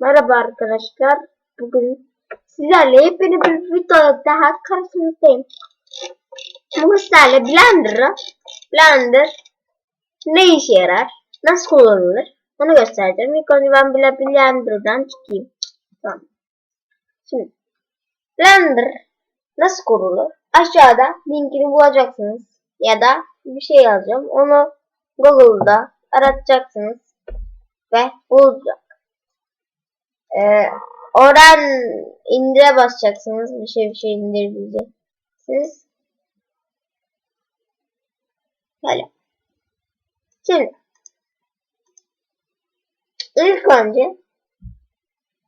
Merhaba arkadaşlar. Bugün sizlerle yepyeni bir video daha karşınızdayım. Bugün sizlerle Blender'ı Blender ne işe yarar, nasıl kullanılır onu göstereceğim. İlk önce ben bile Blender'dan çıkayım. Tamam. Şimdi Blender nasıl kurulur? Aşağıda linkini bulacaksınız. Ya da bir şey yazacağım. Onu Google'da aratacaksınız. Ve bulacak. Ee, oradan indire basacaksınız. Bir şey bir şey indirebileceksiniz. Böyle. Şimdi ilk önce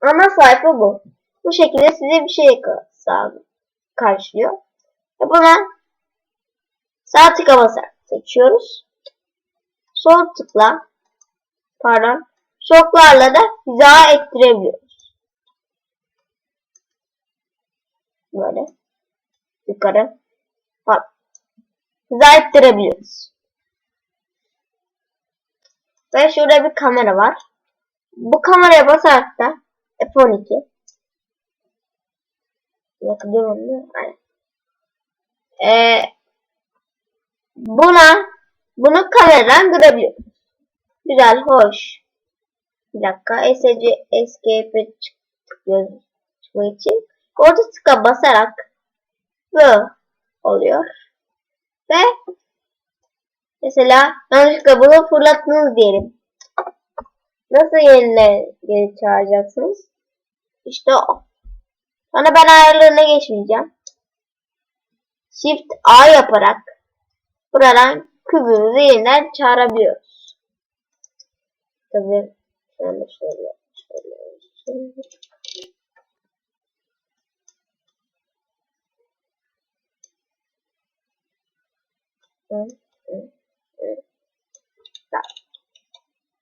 ana sayfa bu. Bu şekilde size bir şey karşılıyor. Ve buna sağ tıka basarak seçiyoruz. Sol tıkla pardon şoklarla da hiza ettirebiliyoruz. Böyle yukarı bak hiza ettirebiliyoruz. Ve şurada bir kamera var. Bu kameraya basarak da F12 Yakılıyor mu? Aynen. Ee, buna bunu kameradan görebiliyoruz. Güzel, hoş. Bir dakika. ESC escape çıkmak için. Orta tıka basarak bu oluyor. Ve mesela yanlışlıkla bunu fırlattınız diyelim. Nasıl yerine geri çağıracaksınız? İşte o. Sonra ben ayarlarına geçmeyeceğim. Shift A yaparak buradan kübümüzü yeniden çağırabiliyoruz. Tabii şöyle şöyle şöyle şöyle.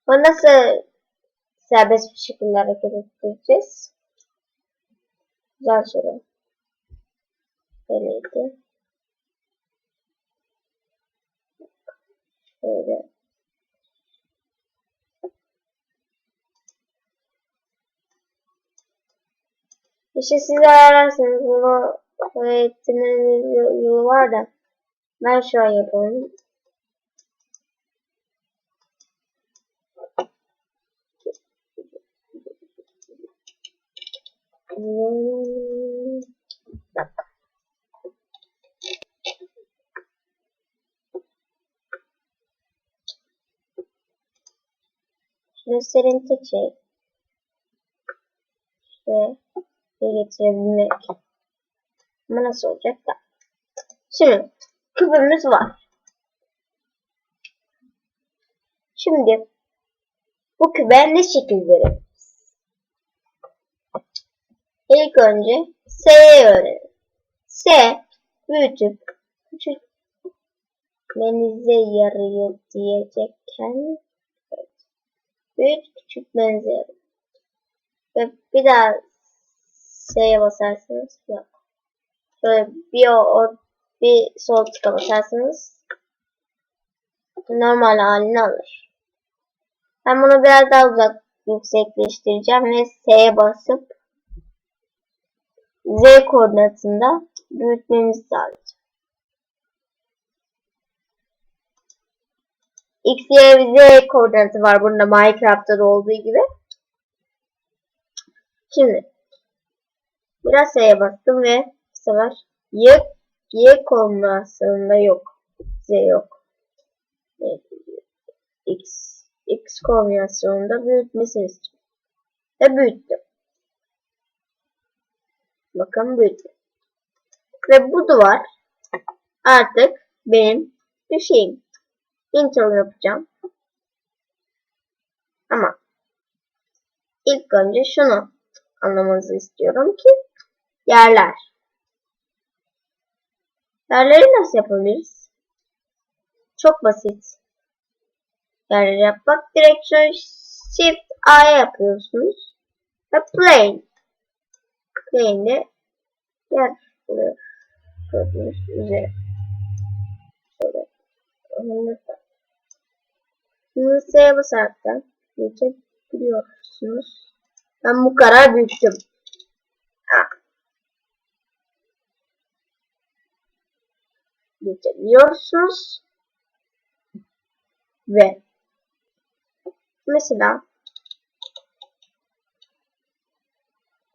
Bu nasıl serbest bir şekilde hareket ettireceğiz? Güzel soru. Böyleydi. Şöyle. İşte siz ararsanız bunu öğretmenin yolu var da ben şu an yapalım. Bak. Gösterin tek şey. Bir getirebilmek. Ama nasıl olacak da. Şimdi küpümüz var. Şimdi bu küpe ne şekil veririz? İlk önce S'ye öğrenelim. S büyütüp küçük menize yarıyor diyecekken evet. büyük küçük menize yarıyor. Ve bir daha S'ye basarsınız yok. Şöyle bir o, o bir sol tıka basarsınız normal halini alır. Ben bunu biraz daha uzak yüksekleştireceğim ve S'ye basıp Z koordinatında büyütmemizi sağlayacak. X, Y ve Z koordinatı var burada Minecraft'ta da olduğu gibi. Şimdi biraz S'ye bastım ve bu sefer Y, Y kombinasyonunda yok. Z yok. X, X kombinasyonunda büyütmesini istiyorum. Ve büyüttüm. Bakın büyüdü. Ve bu duvar artık benim bir şeyim. Intro yapacağım. Ama ilk önce şunu anlamanızı istiyorum ki yerler. Yerleri nasıl yapabiliriz? Çok basit. Yerleri yapmak direkt şöyle shift A yapıyorsunuz. Ve plane. Plane'de yer buluyor. Gördüğünüz üzere. Şöyle. S'ye basarak da geçebiliyorsunuz. Ben bu kadar büyüttüm. Ha. Geçebiliyorsunuz. Ve mesela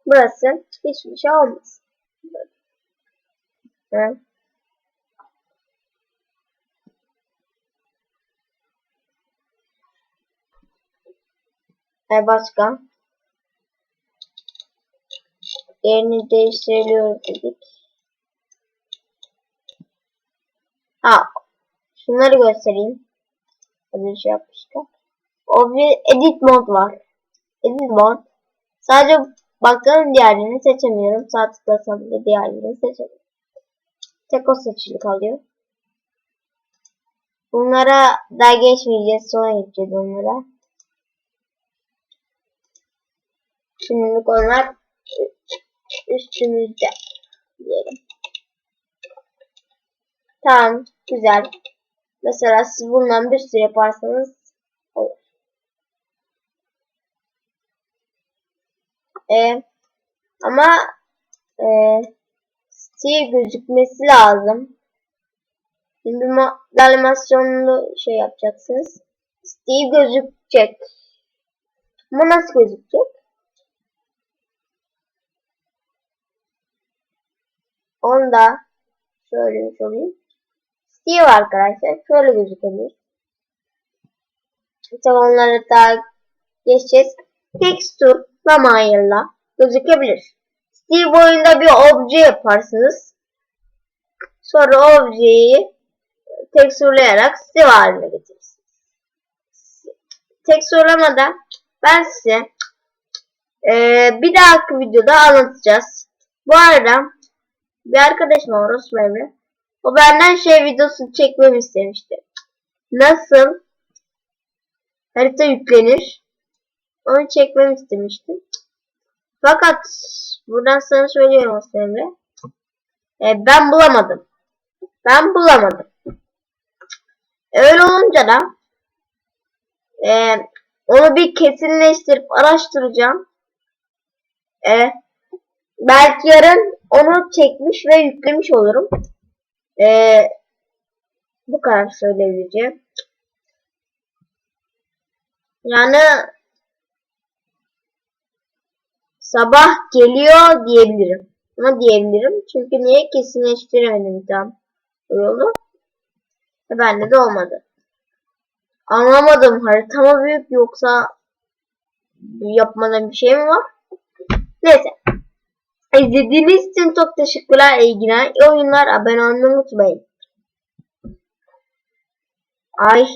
burası hiçbir şey olmaz. Evet. E başka? Yerini değiştirebiliyoruz dedik. Ha, şunları göstereyim. Hadi şey yapmışlar. O bir edit mod var. Edit mod. Sadece bakalım diğerlerini seçemiyorum. Sağ tıklasam bile diğerlerini seçemiyorum. Tek o seçili kalıyor. Bunlara daha geçmeyeceğiz. Sonra geçeceğiz onlara. Şimdilik onlar üstümüzde diyelim. Tamam, güzel. Mesela siz bundan bir sürü yaparsanız olur. Ee, ama e, Steve gözükmesi lazım. Şimdi animasyonlu şey yapacaksınız. Steve gözükecek. Ama nasıl gözükecek? Onu da şöyle bir Steve arkadaşlar şöyle gözükebilir. Tabi onları daha geçeceğiz. Texture zamanıyla gözükebilir. Steve boyunda bir obje yaparsınız. Sonra objeyi tekstürleyerek Steve haline getirirsiniz. Tekstürlemede ben size e, bir dahaki videoda anlatacağız. Bu arada bir arkadaşım var Emre. O benden şey videosu çekmemi istemişti. Nasıl harita yüklenir? Onu çekmemi istemiştim. Fakat buradan sana söylüyorum Emre. E, ben bulamadım. Ben bulamadım. E, öyle olunca da e, onu bir kesinleştirip araştıracağım. E, belki yarın onu çekmiş ve yüklemiş olurum. Ee, bu kadar söyleyebileceğim. Yani sabah geliyor diyebilirim. Ama diyebilirim. Çünkü niye kesinleştiremedim tam yolu. E bende de olmadı. Anlamadım. Harita mı büyük yoksa yapmadan bir şey mi var? Neyse. İzlediğiniz için çok teşekkürler. İyi günler, iyi oyunlar. Abone olmayı unutmayın. Ay.